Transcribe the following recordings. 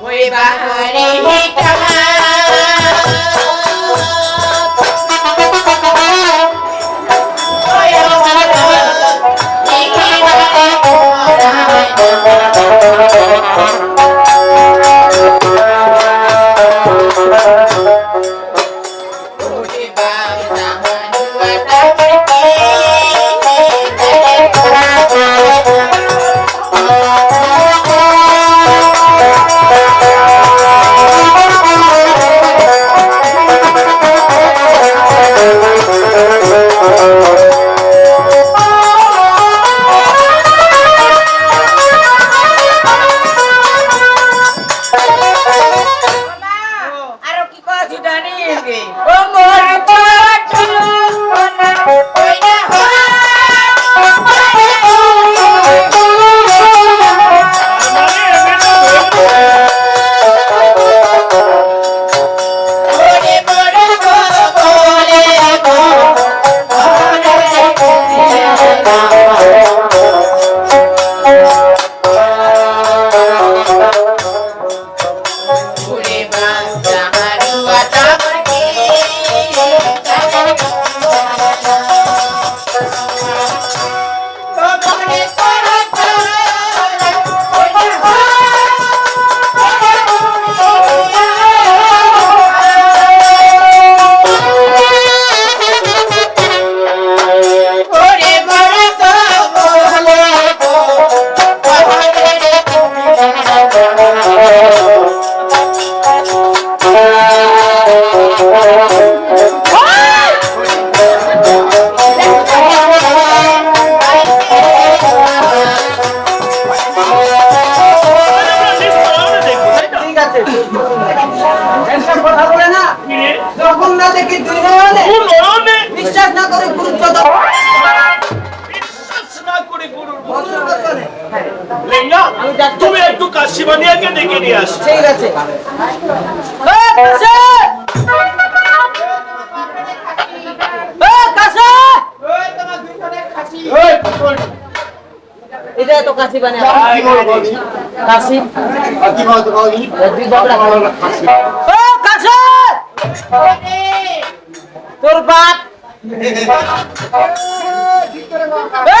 ওই বাহারে হেটা। ওই এটা তো কাশি কাশি। ও কাছে তোর বাপ। এ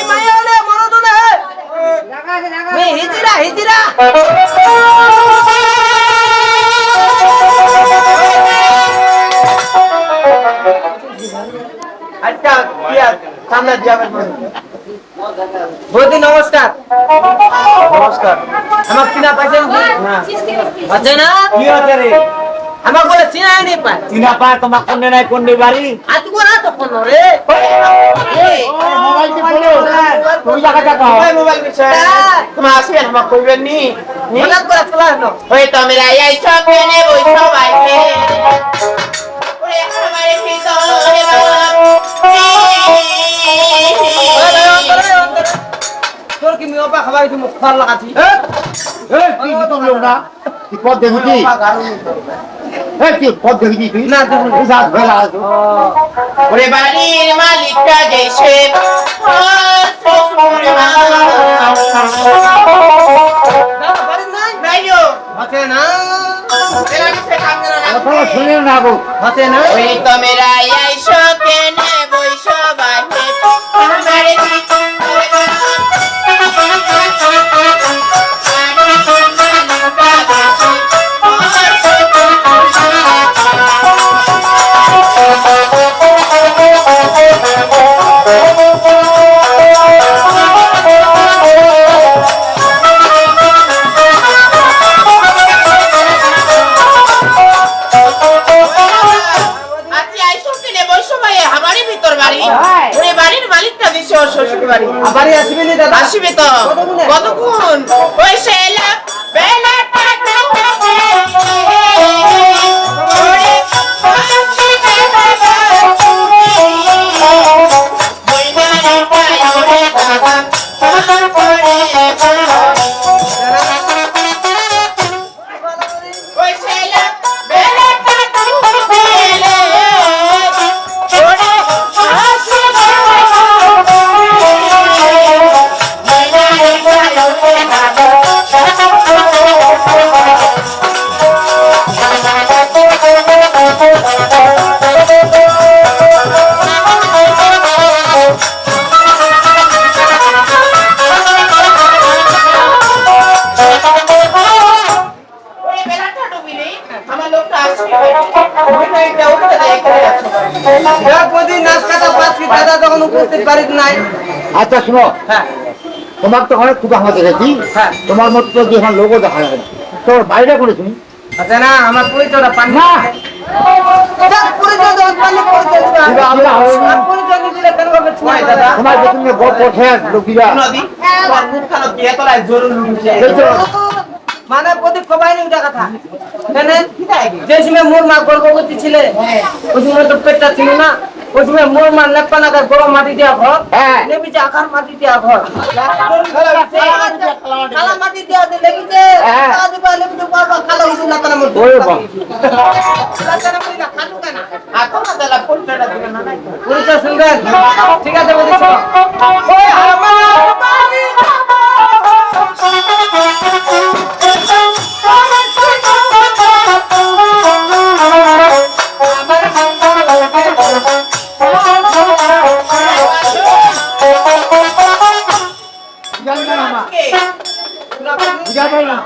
বৌদি নমস্কার। নমস্কার। আমার চিনা পাইছেন আছে না? কি আছে রে? আমার বলে চিনাই নি পায়। চিনা পা তোমার কোনে নাই কোনে বাড়ি? আজ করা তো কোন রে মোবাইল কি বলো। তুমি জায়গা জায়গা মোবাইল বিষয়। তোমার আসবেন আমার কইবেন নি। হঠাৎ করে চলা হলো ওই তোমরা এই সব কেনে বই ভিতরে তোর কি পদ দেখুছি তুই পদ না মালিকটা আছে না কথা শুনে না গো আছে না? ওই তোমরা আইসো কেনে বইসো আমার আসবি নি দাদা উপস্থিত বাড়িতে নাই। আচ্ছা শুনো। হ্যাঁ। তোমার তো অনেক খুব আমরা দেখেছি হ্যাঁ। তোমার মতো তো যে লোকও দেখা যাবে না। তোমার বাইরে করে তুমি? আচ্ছা না আমার পরিচয়টা পান না? তোমার তুমি লোকিরা। মানে প্রদীপ কবাই নি ওটা কথা। কেনে? যে সময় মোর মা গর্ভবতী ছিলে ওই সময় তো পেটটা ছিল না। সময় মোর মা লেপ্পা নাগার গরম মাটি দেওয়া ঘর হ্যাঁ। লেবিছে আকার মাটি দেওয়া ঘর কালা মাটি দিয়ে লেবিছে হ্যাঁ। তা দিবা লেবিছে বাবা কালো উঠু না তার মধ্যে ওরে বাবা। আর তোমরা তাহলে পরিচয়টা দিবে না নাই? পরিচয় শুনবেন ঠিক আছে বলেছি ওই আমার বাড়ি বুঝাবে কে? বুঝাবে না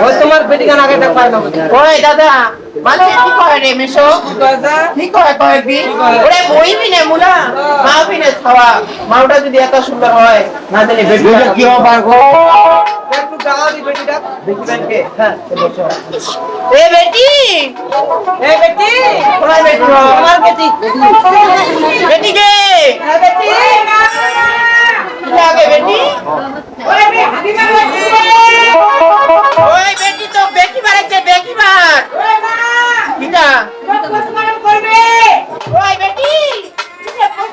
ওই তোমার বেটিকা গান আগে দেখ। পায় না বুঝি ওই দাদা মাঝে কি কয় রে মিশো? কি কয় কয় বি ওরে বই বিনে মুলা? মা বিনে খাওয়া। মাউটা যদি এত সুন্দর হয় না জানি বেটি কি হবে পারব একটু গাওয়া দি বেটিটা দেখিবেন কে হ্যাঁ এ বেটি! এই বেটি! কোথায় বেটি? আমার বেটি। বেটি? কে এই বেটি। লাগে বেটি ওই বেটি তো বেটি মারেছে বেটি মার ওই মা কিটা কত পোস্টমর্টম করবে ওই বেটি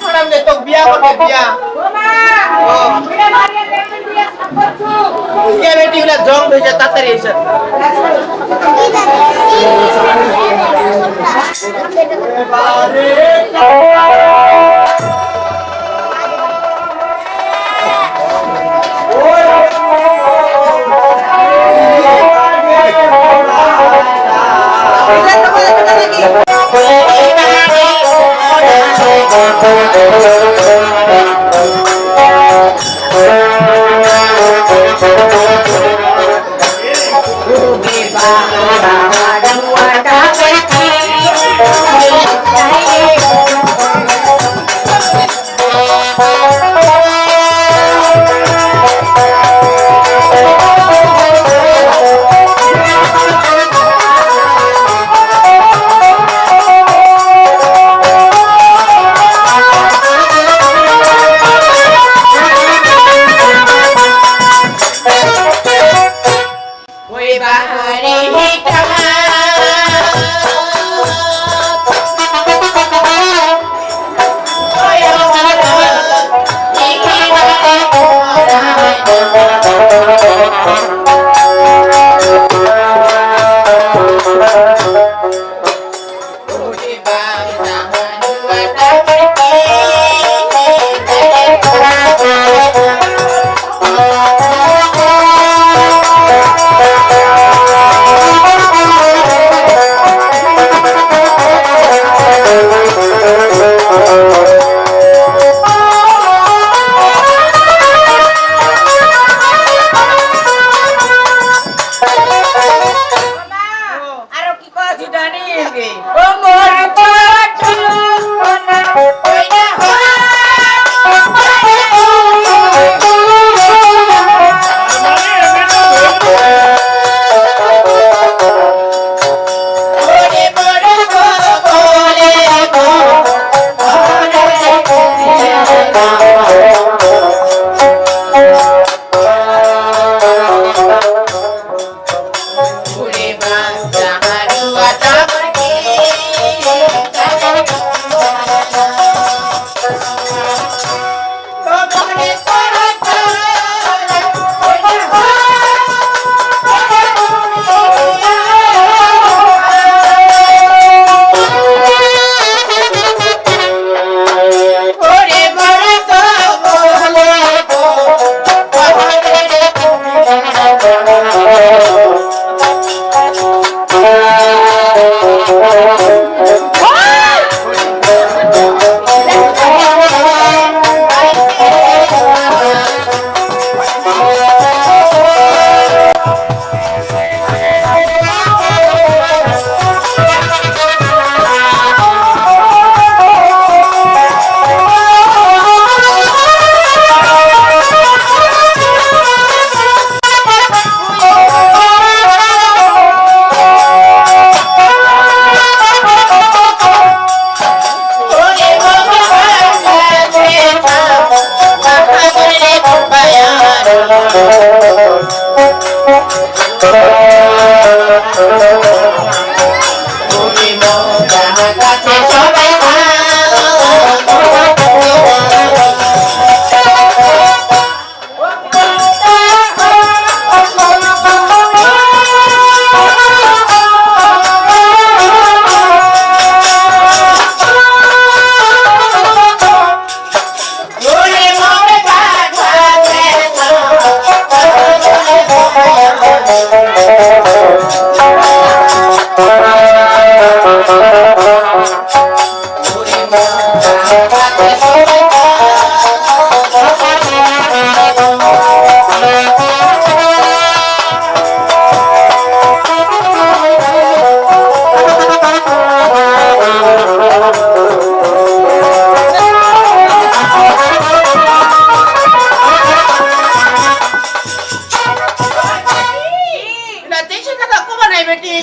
কিটা দে তো বিয়া বিয়া বেটি গুলা জং হয়েছে তাড়াতাড়ি এসে এটা Thank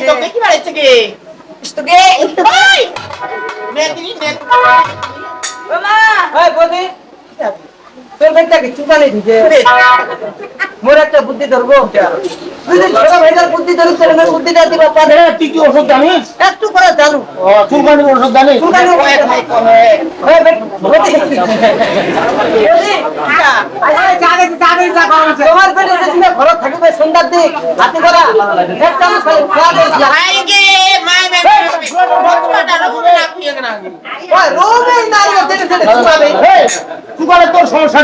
তোকে কি বাড়াইছে গে তোকে ওই মেয়ে মেয়ে ওই মা ওই বদি তোর ভাইটাকে দিছে মোর একটা বুদ্ধি ধরবো। যদি ছোট ভাইটার বুদ্ধি ধরি তোর মেয়ে বুদ্ধিটা দিবা পারে তুই কি ওষুধ জানিস? একটু করে জানো ওষুধ জানিস? চুলকানি তোমার পেটে ঘর থাকবে সন্ধ্যার দিক। হাতে করা। এক চামচ রুমে না ওই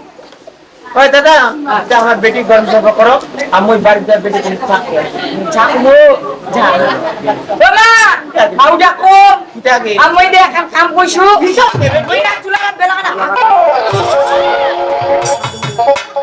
ওই দাদা যা আমার বেটি গরম সভা করো। আমি বাড়িতে বেটি তুমি থাকতে যা বাবা আউডা কো যাগে আমি দে কাম কাম কইছু বেলা।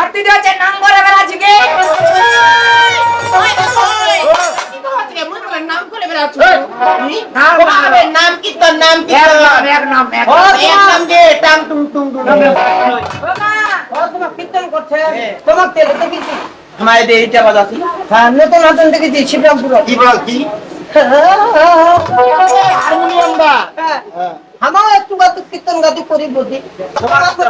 আর তুই। নতুন দেখেছি শিবরামপুর কি আমারও একটু গাতু কীর্তন গাতে করি বুঝি তোমার তো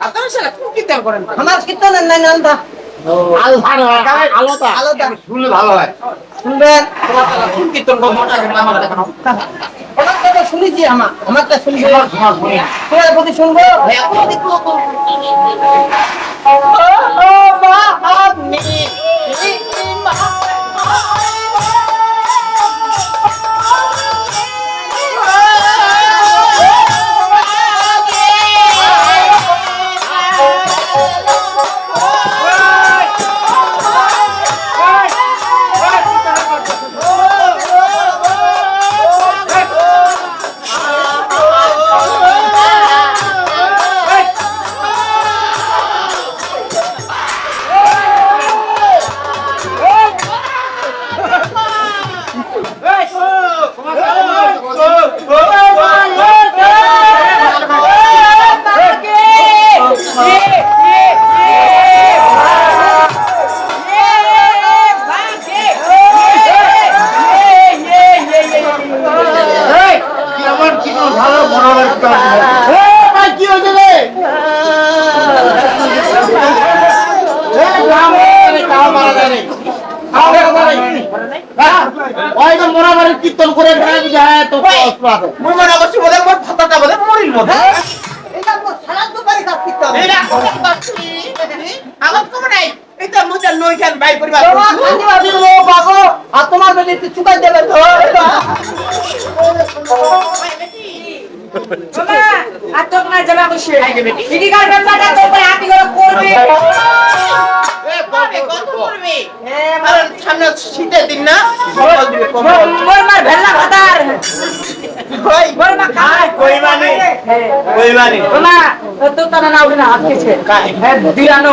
আপনারা সেটা খুব কীর্তন করেন আমার কীর্তনের নাই নান্দা। শুনলে ভালো হয়। শুনবেন? কীর্তন শুনেছি আমার আমারটা শুনবে শোনো। তোমার প্রতি শুনব? এই, আগত কম নাই। এটা মুজা লই খান বাই করিবা তোমার খান্দি বাজি লো বাগো আর তোমার বেটি একটু চুকাই দেবে তো। আর তো না বসে ইডি তো হাতি করে করবে। সামনে শীতের দিন না? মোর মার ভেল্লা ভাতার। মোর মা খায় তো তো না না হাত কাই? হ্যাঁ দিলানো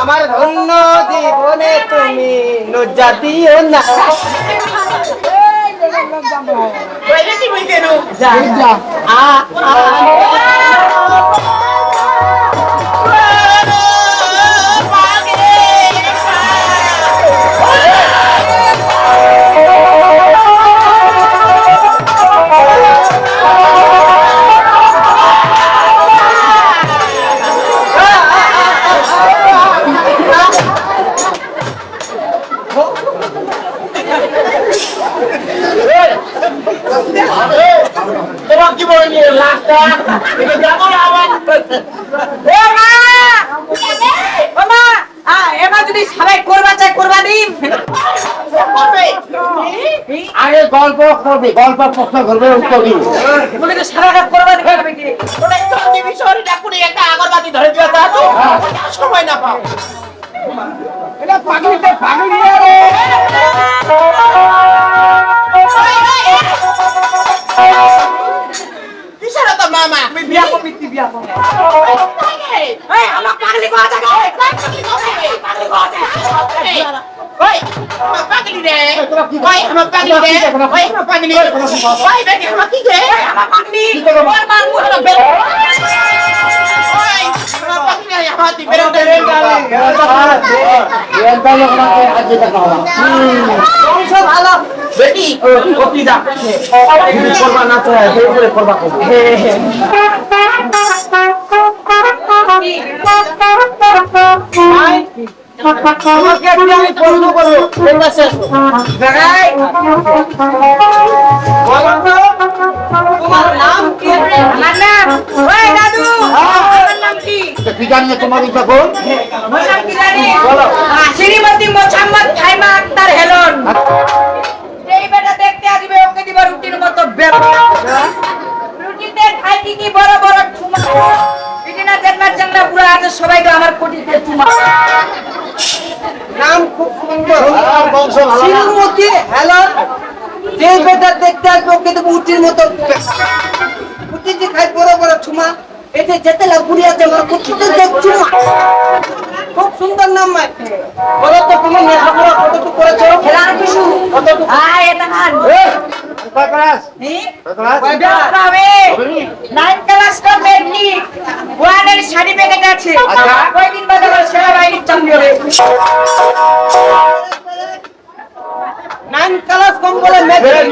আমার ধন্য জীবনে তুমি লজ্জা দিও না আ। এবার যদি সবাই করবা চাই করবা গল্প গল্প প্রশ্ন করবে, উত্তর দিবে। বলে তো সারা রাত করবা তো আমি বিয়া করবি তুই বিয়া করবি এই, এই আমার পাগলি কোয়া জায়গা ওই, আমার পাগলি রে। ওই, আমার পাগলি রে। ওই, আমার পাগলি। ওই, বেটি, আমার কি রে? আমার পাগলি ওর মার হলো বের ওই, তুই বেরো দে। বেটি, করবা না তো এই করে করবা করবা তোমাকে একটা আমি প্রশ্ন করব এর কাছে আসো। তোমার নাম কি আমার নাম ওই দাদু আমার নাম কি কি জানিয়ে তোমার ইচ্ছা কর আমার কোটিতে নাম খুব সুন্দর। শ্রীমতী হেলন যে বেটা দেখতে আসবে কিন্তু উটির মতো। উটিতে খাই বড় বড় ছুমা এতে যেতে লাগুড়ি আছে আমার কুটিতে দেখছি খুব সুন্দর নাম মাই। বলো তো তুমি লেখাপড়া কতটুকু করেছ? খেলা কিছু কতটুকু? আয় এটা কয় ক্লাস? কয় ক্লাস? নাইন ক্লাস কমপ্লিট ওয়ানের সার্টিফিকেট আছে। আচ্ছা। কয়দিন বাদে আমার সেনাবাহিনীর চাকরি হবে? নাইন ক্লাস কম বলে মেট্রিক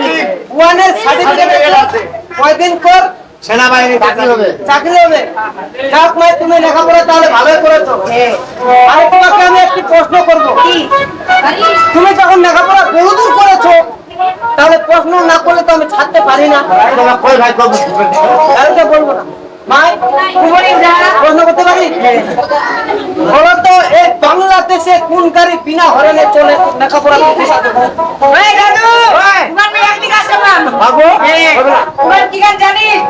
ওয়ানের সার্টিফিকেট আছে। কয়দিন পর সেনাবাহিনী চাকরি হবে। চাকরি হবে। যাক মাই তুমি লেখাপড়া তাহলে ভালোই করেছ। তোমাকে আমি একটি প্রশ্ন করব। তুমি যখন লেখাপড়া বহুদূর করেছ তাহলে প্রশ্ন না করলে তো আমি ছাড়তে পারি না। বলব না। মাই প্রশ্ন করতে পারি? বলো এই বাংলাদেশে কোন গাড়ি বিনা হরনে চলে? লেখাপড়া করতে এই দাদু তোমার মেয়ে একদিকে আসতে পার বাবু তোমার কি গান জানিস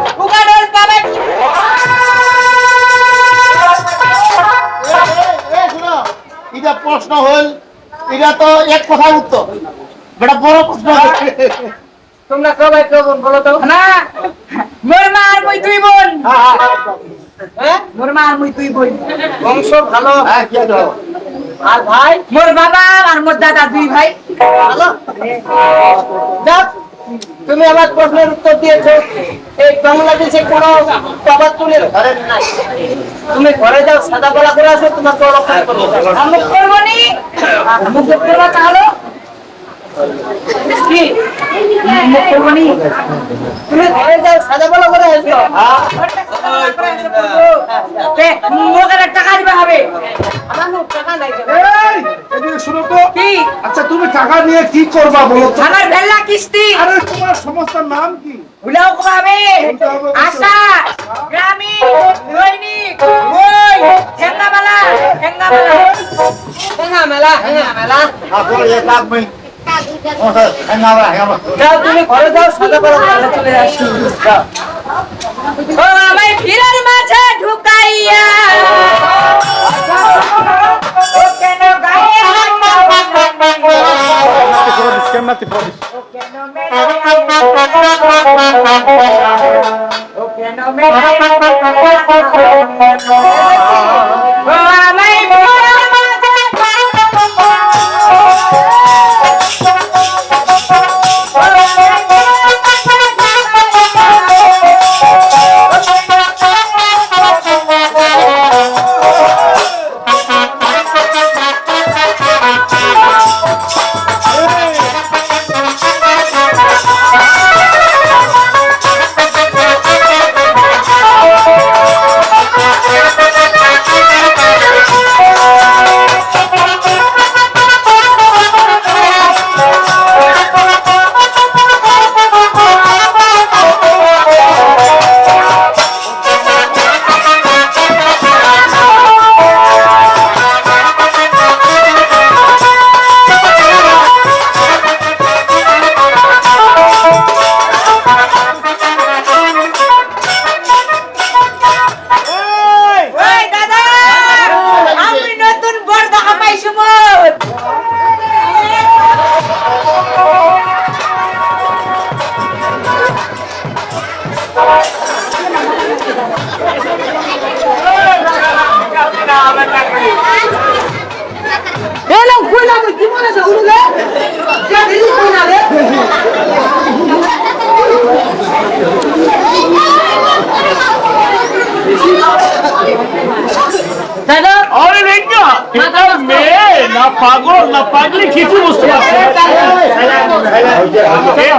এটা প্রশ্ন হল এটা তো এক কথার উত্তর। বেটা বড় প্রশ্ন তোমরা সবাই কেমন বলো তো। না মোর মা আর মুই দুই বোন। হ্যাঁ মোর মা আর মুই দুই বোন। বংশ ভালো। হ্যাঁ আর ভাই? মোর বাবা আর মোর দাদা দুই ভাই। ভালো? যাক তুমি আমার প্রশ্নের উত্তর দিয়েছ। এই বাংলাদেশে কোনো প্রবাদ তুলে ধরেন নাই। তুমি ঘরে যাও সাদা গলা করে আসো তোমার তো রক্ষা করব। আমি করব নি? মুখ করব চালো আচ্ছা তুমি টাকা নিয়ে কি করবা বলো আমার ভেল্লা কিস্তি। আরে তোমার সমস্যার নাম কি? ভুলেও কবে আশা গ্রামীণ দৈনিক বই ঠেঙ্গামালা ঠেঙ্গামালা ঠেঙ্গামালা ঠেঙ্গামালা আপনার এক লাখ যাও তুমি ঘরে যাও সাদা ঘরে চলে আসি ও আমায় ভিড়ের মাঝে ঢুকাইয়া ও কেন গায়ে হাত ও কেন ও কেন ও ¿Qué?